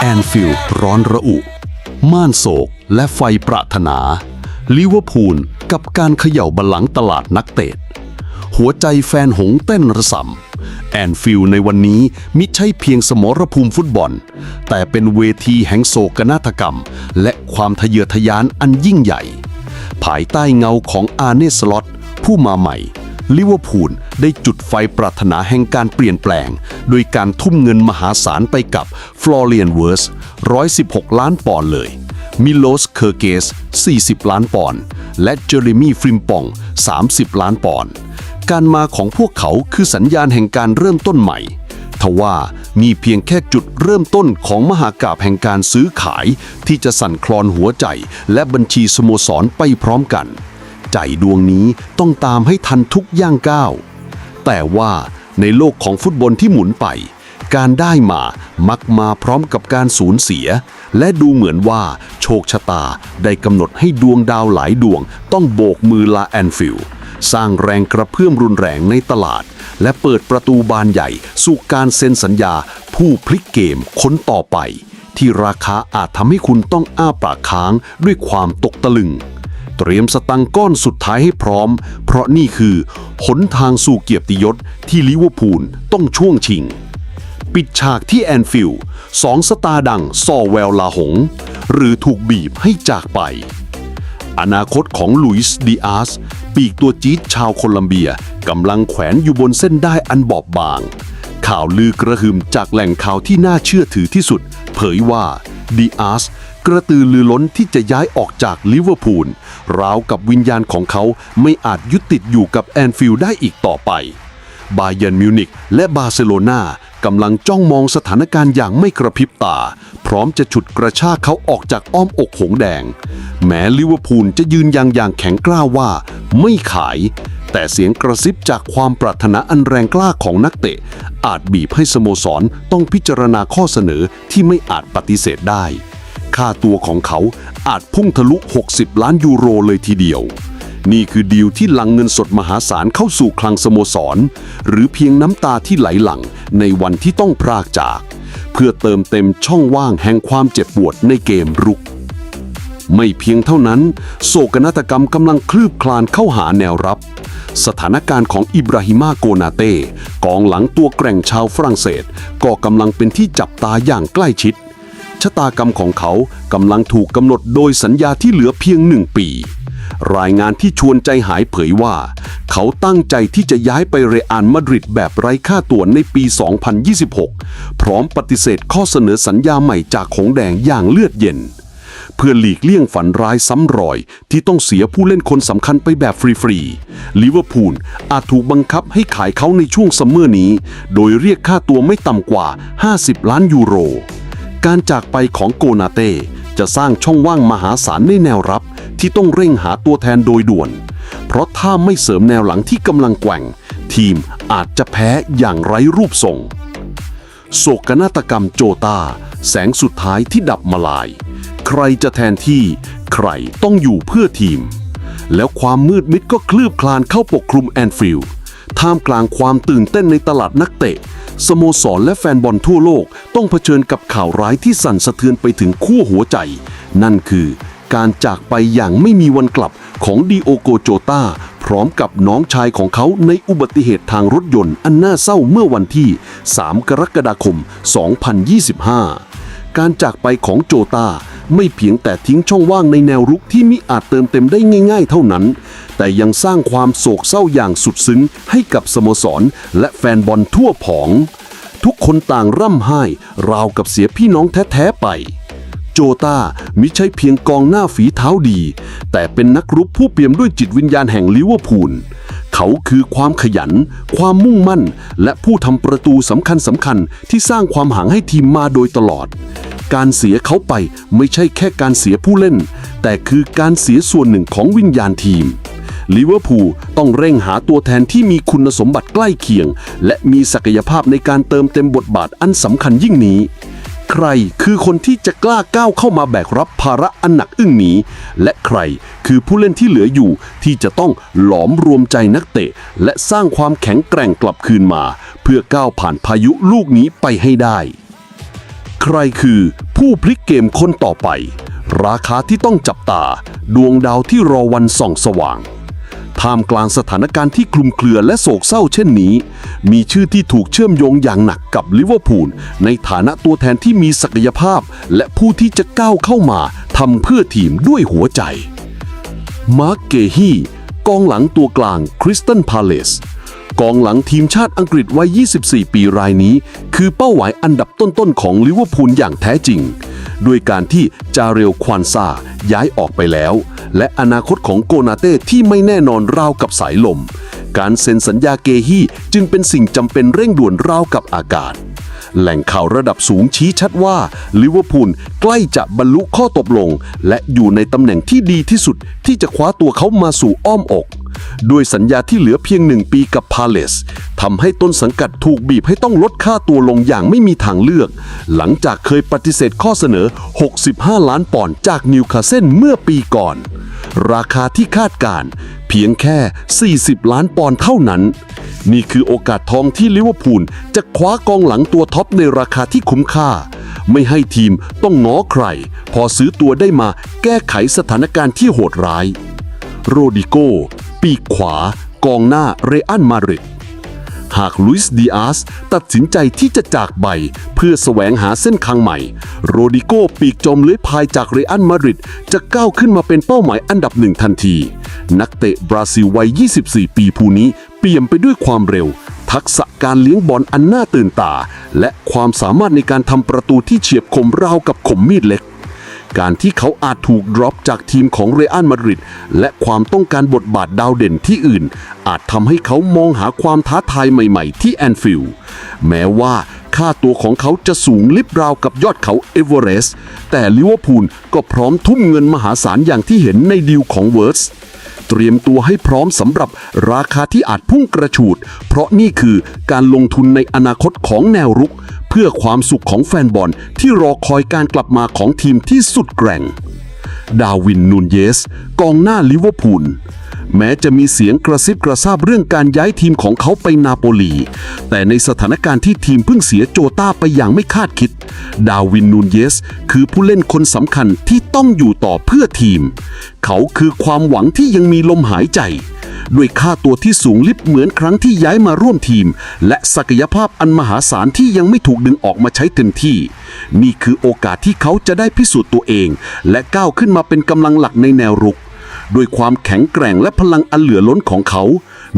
แอนฟิลด์ร้อนระอุ ม่านโศกและไฟปรารถนา ลิเวอร์พูลกับการเขย่าบัลลังก์ตลาดนักเตะ หัวใจแฟนหงเต้นระสำแอนฟิลด์ในวันนี้มิใช่เพียงสมรภูมิฟุตบอล แต่เป็นเวทีแห่งโศกนาฏกรรม และความทะเยอทะยานอันยิ่งใหญ่ ภายใต้เงาของอาเนสล็อตผู้มาใหม่ ลิเวอร์พูลได้จุดไฟปรารถนาแห่งการเปลี่ยนแปลง โดยการทุ่มเงินมหาศาลไปกับฟลอเรียนเวิร์ส 116 ล้านปอนด์เลย มิโลส เคอร์เกส 40 ล้านปอนด์ และเจอร์มี่ฟริมปอง 30 ล้านปอนด์ การมาของพวกเขาคือสัญญาณแห่งการเริ่มต้นใหม่ทว่ามีเพียงแค่จุดเริ่มต้นของมหากาบแห่งการซื้อขายที่จะสั่นคลอนหัวใจและบัญชีสโมสรไปพร้อมกัน ใจดวงนี้ต้องตามให้ทันทุกย่างก้าว แต่ว่าในโลกของฟุตบอลที่หมุนไป การได้มามักมาพร้อมกับการสูญเสีย และดูเหมือนว่าโชคชะตาได้กำหนดให้ดวงดาวหลายดวงต้องโบกมือลาแอนฟิลด์สร้างแรงกระเพื่อมรุนแรงในตลาด และเปิดประตูบานใหญ่ สู่การเซ็นสัญญา ผู้พลิกเกมคนต่อไป ที่ราคาอาจทำให้คุณต้องอ้าปากค้างด้วยความตกตะลึง เตรียมสตังก้อนสุดท้ายให้พร้อม เพราะนี่คือหนทางสู่เกียรติยศที่ลิเวอร์พูลต้องช่วงชิง ปิดฉากที่แอนฟิลด์สองสตาร์ดังซอแววลาหง หรือถูกบีบให้จากไป อนาคตของลุยส์ดิอาสปีกตัวจี๊ดชาวโคลัมเบียกำลังแขวนอยู่บนเส้นได้อันบอบบาง ข่าวลือกระหึ่มจากแหล่งข่าวที่น่าเชื่อถือที่สุด เผยว่า ดิอาร์สกระตือรือร้นที่จะย้ายออกจากลิเวอร์พูลราวกับวิญญาณของเขาไม่อาจยึดติดอยู่กับแอนฟิลด์ได้อีกต่อไป บาเยิร์นมิวนิกและบาร์เซโลนากำลังจ้องมองสถานการณ์อย่างไม่กระพริบตา พร้อมจะฉุดกระชากเขาออกจากอ้อมอกหงแดง แม้ลิเวอร์พูลจะยืนยันอย่างแข็งกร้าวว่าไม่ขาย แต่เสียงกระซิบจากความปรารถนาอันแรงกล้าของนักเตะ อาจบีบให้สโมสรต้องพิจารณาข้อเสนอที่ไม่อาจปฏิเสธได้ ค่าตัวของเขาอาจพุ่งทะลุ 60 ล้านยูโรเลยทีเดียว นี่คือดีลที่หลังเงินสดมหาศาลเข้าสู่คลังสโมสร หรือเพียงน้ำตาที่ไหลหลั่งในวันที่ต้องพรากจาก เพื่อเติมเต็มช่องว่างแห่งความเจ็บปวดในเกมรุก ไม่เพียงเท่านั้น โศกนาฏกรรมกำลังคลืบคลานเข้าหาแนวรับ สถานการณ์ของอิบราฮิมาโกนาเต้กองหลังตัวแกร่งชาวฝรั่งเศส ก็กำลังเป็นที่จับตาอย่างใกล้ชิด ชะตากรรมของเขากำลังถูกกำหนดโดยสัญญาที่เหลือเพียงหนึ่งปี รายงานที่ชวนใจหายเผยว่า เขาตั้งใจที่จะย้ายไปเรอัลมาดริดแบบไร้ค่าตัวในปี 2026 พร้อมปฏิเสธข้อเสนอสัญญาใหม่จากหงแดงอย่างเลือดเย็น เพื่อหลีกเลี่ยงฝันร้ายซ้ำรอย ที่ต้องเสียผู้เล่นคนสำคัญไปแบบฟรีๆลิเวอร์พูลอาจถูกบังคับให้ขายเขาในช่วงซัมเมอร์นี้ โดยเรียกค่าตัวไม่ต่ำกว่า 50 ล้านยูโร การจากไปของโกนาเต้จะสร้างช่องว่างมหาศาลในแนวรับ ที่ต้องเร่งหาตัวแทนโดยด่วน เพราะถ้าไม่เสริมแนวหลังที่กำลังแกว่ง ทีมอาจจะแพ้อย่างไร้รูปทรงโศกนาฏกรรมโจตา แสงสุดท้ายที่ดับมาลาย ใครจะแทนที่ ใครต้องอยู่เพื่อทีม แล้วความมืดมิดก็คลืบคลานเข้าปกคลุมแอนฟิลด์ท่ามกลางความตื่นเต้นในตลาดนักเตะ สโมสรและแฟนบอลทั่วโลกต้องเผชิญกับข่าวร้ายที่สั่นสะเทือนไปถึงขั้วหัวใจ นั่นคือการจากไปอย่างไม่มีวันกลับของดีโอโกโจตาพร้อมกับน้องชายของเขาในอุบัติเหตุทางรถยนต์อันน่าเศร้าเมื่อวันที่ 3 กรกฎาคม 2025 การจากไปของโจตา ไม่เพียงแต่ทิ้งช่องว่างในแนวรุกที่มิอาจเติมเต็มได้ง่าย ๆ เท่านั้น แต่ยังสร้างความโศกเศร้าอย่างสุดซึ้งให้กับสโมสร และแฟนบอลทั่วผอง ทุกคนต่างร่ำไห้ ราวกับเสียพี่น้องแท้ๆไป โจตามิใช่เพียงกองหน้าฝีเท้าดี แต่เป็นนักรุกผู้เปี่ยมด้วยจิตวิญญาณแห่งลิเวอร์พูลเขาคือความขยัน ความมุ่งมั่น และผู้ทำประตูสำคัญสำคัญๆที่สร้างความหางให้ทีมมาโดยตลอด การเสียเขาไปไม่ใช่แค่การเสียผู้เล่น แต่คือการเสียส่วนหนึ่งของวิญญาณทีมลิเวอร์พูลต้องเร่งหาตัวแทนที่มีคุณสมบัติใกล้เคียง และมีศักยภาพในการเติมเต็มบทบาทอันสำคัญยิ่งนี้ ใครคือคนที่จะกล้าก้าวเข้ามาแบกรับภาระอันหนักอึ้งนี้ และใครคือผู้เล่นที่เหลืออยู่ที่จะต้องหลอมรวมใจนักเตะ และสร้างความแข็งแกร่งกลับคืนมา เพื่อก้าวผ่านพายุลูกนี้ไปให้ได้ ใครคือผู้พลิกเกมคนต่อไป ราคาที่ต้องจับตา ดวงดาวที่รอวันส่องสว่าง ท่ามกลางสถานการณ์ที่คลุมเครือและโศกเศร้าเช่นนี้ มีชื่อที่ถูกเชื่อมโยงอย่างหนักกับลิเวอร์พูลในฐานะตัวแทนที่มีศักยภาพ และผู้ที่จะก้าวเข้ามาทำเพื่อทีมด้วยหัวใจ มาร์กเกฮีกองหลังตัวกลางคริสตันพาเลส กองหลังทีมชาติอังกฤษวัย 24 ปีรายนี้ คือเป้าหมายอันดับต้นๆของลิเวอร์พูลอย่างแท้จริง ด้วยการที่จาเรลควานซาย้ายออกไปแล้ว และอนาคตของโกนาเต้ที่ไม่แน่นอนราวกับสายลม การเซ็นสัญญาเกฮีจึงเป็นสิ่งจำเป็นเร่งด่วนราวกับอากาศแหล่งข่าวระดับสูงชี้ชัดว่าลิเวอร์พูลใกล้จะบรรลุข้อตกลง และอยู่ในตำแหน่งที่ดีที่สุดที่จะคว้าตัวเขามาสู่อ้อมอก ด้วยสัญญาที่เหลือเพียงหนึ่งปีกับพาเลสทำให้ต้นสังกัดถูกบีบให้ต้องลดค่าตัวลงอย่างไม่มีทางเลือก หลังจากเคยปฏิเสธข้อเสนอ 65 ล้านปอนด์จากนิวคาสเซิลเมื่อปีก่อน ราคาที่คาดการเพียงแค่ 40 ล้านปอนด์เท่านั้น นี่คือโอกาสทองที่ลิเวอร์พูลจะคว้ากองหลังตัวท็อปในราคาที่คุ้มค่า ไม่ให้ทีมต้องง้อใคร พอซื้อตัวได้มาแก้ไขสถานการณ์ที่โหดร้าย โรดิโก ปีกขวา กองหน้าเรอัลมาดริดหากลุยส์ดีอาสตัดสินใจที่จะจากใบเพื่อแสวงหาเส้นทางใหม่ โรดิโกปีกจมเลื้อยพายจากเรอัลมาดริดจะก้าวขึ้นมาเป็นเป้าหมายอันดับหนึ่งทันที นักเตะบราซิลวัย 24 ปีผู้นี้เปี่ยมไปด้วยความเร็ว ทักษะการเลี้ยงบอลอันน่าตื่นตา และความสามารถในการทำประตูที่เฉียบคมราวกับคมมีดเล็ก การที่เขาอาจถูกดรอปจากทีมของเรอัลมาดริดและความต้องการบทบาทดาวเด่นที่อื่น อาจทำให้เขามองหาความท้าทายใหม่ๆ ที่แอนฟิลด์แม้ว่าค่าตัวของเขาจะสูงลิบราวกับยอดเขาเอเวอเรสต์แต่ลิเวอร์พูลก็พร้อมทุ่มเงินมหาศาลอย่างที่เห็นในดีลของเวิร์สเตรียมตัวให้พร้อมสำหรับราคาที่อาจพุ่งกระฉูด เพราะนี่คือการลงทุนในอนาคตของแนวรุก เพื่อความสุขของแฟนบอลที่รอคอยการกลับมาของทีมที่สุดแกร่ง ดาวินนูนเยส กองหน้าลิเวอร์พูล แม้จะมีเสียงกระซิบกระซาบเรื่องการย้ายทีมของเขาไปนาโปลี แต่ในสถานการณ์ที่ทีมเพิ่งเสียโจต้าไปอย่างไม่คาดคิด ดาวินนูนเยส คือผู้เล่นคนสำคัญที่ต้องอยู่ต่อเพื่อทีม เขาคือความหวังที่ยังมีลมหายใจด้วยค่าตัวที่สูงลิบเหมือนครั้งที่ย้ายมาร่วมทีม และศักยภาพอันมหาศาลที่ยังไม่ถูกดึงออกมาใช้เต็มที่ นี่คือโอกาสที่เขาจะได้พิสูจน์ตัวเอง และก้าวขึ้นมาเป็นกำลังหลักในแนวรุก ด้วยความแข็งแกร่งและพลังอันเหลือล้นของเขา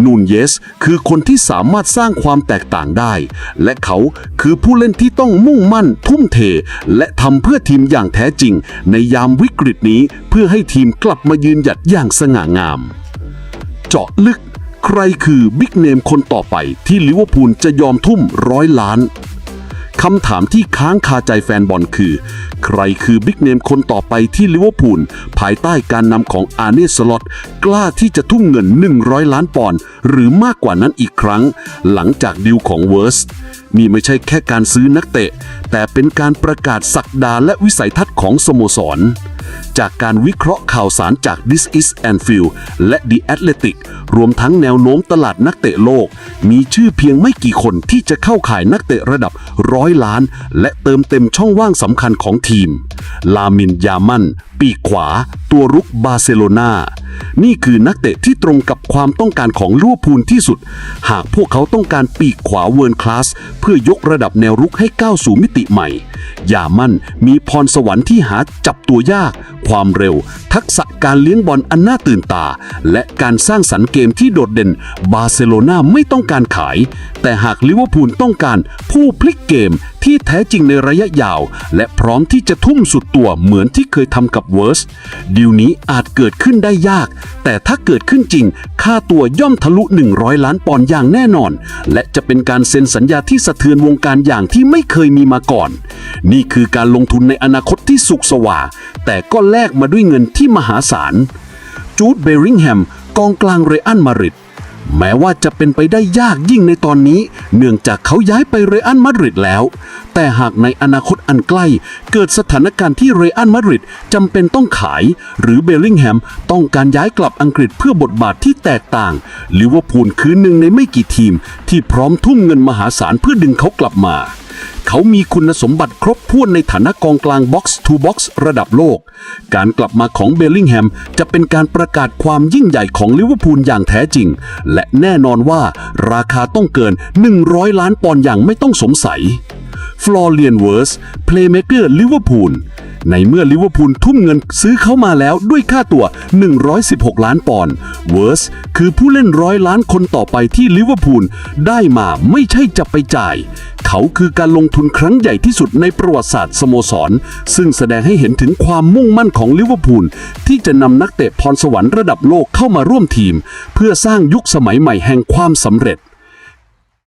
นูนเยส คือคนที่สามารถสร้างความแตกต่างได้ และเขาคือผู้เล่นที่ต้องมุ่งมั่น ทุ่มเท และทำเพื่อทีมอย่างแท้จริง ในยามวิกฤตนี้เพื่อให้ทีมกลับมายืนหยัดอย่างสง่างาม เจาะลึก ใครคือบิ๊กเนมคนต่อไปที่ลิเวอร์พูลจะยอมทุ่มร้อยล้าน คำถามที่ค้างคาใจแฟนบอลคือ ใครคือบิ๊กเนมคนต่อไปที่ลิเวอร์พูลภายใต้การนำของอาร์เนสลอตกล้าที่จะทุ่มเงิน 100 ล้านปอนด์หรือมากกว่านั้นอีกครั้ง หลังจากดิวของเวิร์สนี่ไม่ใช่แค่การซื้อนักเตะ แต่เป็นการประกาศสักดาและวิสัยทัศน์ของสโมสร จากการวิเคราะห์ข่าวสารจาก This is Anfield และ The Athletic รวมทั้งแนวโน้มตลาดนักเตะโลก มีชื่อเพียงไม่กี่คนที่จะเข้าข่ายนักเตะระดับร้้อยล้าน และเติมเต็มช่องว่างสำคัญของทีม ลามินยามัน ปีกขวา ตัวรุกบาร์เซโลนา นี่คือนักเตะที่ตรงกับความต้องการของลิเวอร์พูลที่สุด หากพวกเขาต้องการปีกขวาเวิร์นคลาส เพื่อยกระดับแนวรุกให้ก้าวสู่มิติใหม่ยามั่นมีพรสวรรค์ที่หาจับตัวยาก ความเร็ว ทักษะการเลี้ยงบอลอันน่าตื่นตา และการสร้างสรรค์เกมที่โดดเด่น บาร์เซโลนาไม่ต้องการขาย แต่หากลิเวอร์พูลต้องการผู้พลิกเกม ที่แท้จริงในระยะยาว และพร้อมที่จะทุ่มสุดตัวเหมือนที่เคยทำกับเวิร์สดีลนี้อาจเกิดขึ้นได้ยาก แต่ถ้าเกิดขึ้นจริง ค่าตัวย่อมทะลุ 100 ล้านปอนด์อย่างแน่นอน และจะเป็นการเซ็นสัญญาที่สะเทือนวงการอย่างที่ไม่เคยมีมาก่อน นี่คือการลงทุนในอนาคตที่สุขสว่า แต่ก็แลกมาด้วยเงินที่มหาศาลจูดเบริงแฮมกองกลางเรอัลมาริด แม้ว่าจะเป็นไปได้ยากยิ่งในตอนนี้ เนื่องจากเขาย้ายไปเรอัลมาดริดแล้ว แต่หากในอนาคตอันใกล้ เกิดสถานการณ์ที่เรอัลมาดริดจำเป็นต้องขาย หรือเบลลิงแฮมต้องการย้ายกลับอังกฤษเพื่อบทบาทที่แตกต่างลิเวอร์พูลคือหนึ่งในไม่กี่ทีม ที่พร้อมทุ่มเงินมหาศาลเพื่อดึงเขากลับมา เขามีคุณสมบัติครบถ้วนในฐานะกองกลางบ็อกซ์ทูบ็อกซ์ระดับโลก การกลับมาของเบลลิงแฮมจะเป็นการประกาศความยิ่งใหญ่ของลิเวอร์พูลอย่างแท้จริง และแน่นอนว่าราคาต้องเกิน 100 ล้านปอนด์อย่างไม่ต้องสงสัย ฟลอเรียนเวิร์สเพลย์เมเกอร์ลิเวอร์พูลในเมื่อลิเวอร์พูลทุ่มเงินซื้อเขามาแล้วด้วยค่าตัว 116 ล้านปอนด์เวิร์สคือผู้เล่นร้อยล้านคนต่อไปที่ลิเวอร์พูลได้มาไม่ใช่จะไปจ่าย เขาคือการลงทุนครั้งใหญ่ที่สุดในประวัติศาสตร์สโมสร ซึ่งแสดงให้เห็นถึงความมุ่งมั่นของลิเวอร์พูลที่จะนำนักเตะพรสวรรค์ระดับโลกเข้ามาร่วมทีม เพื่อสร้างยุคสมัยใหม่แห่งความสำเร็จ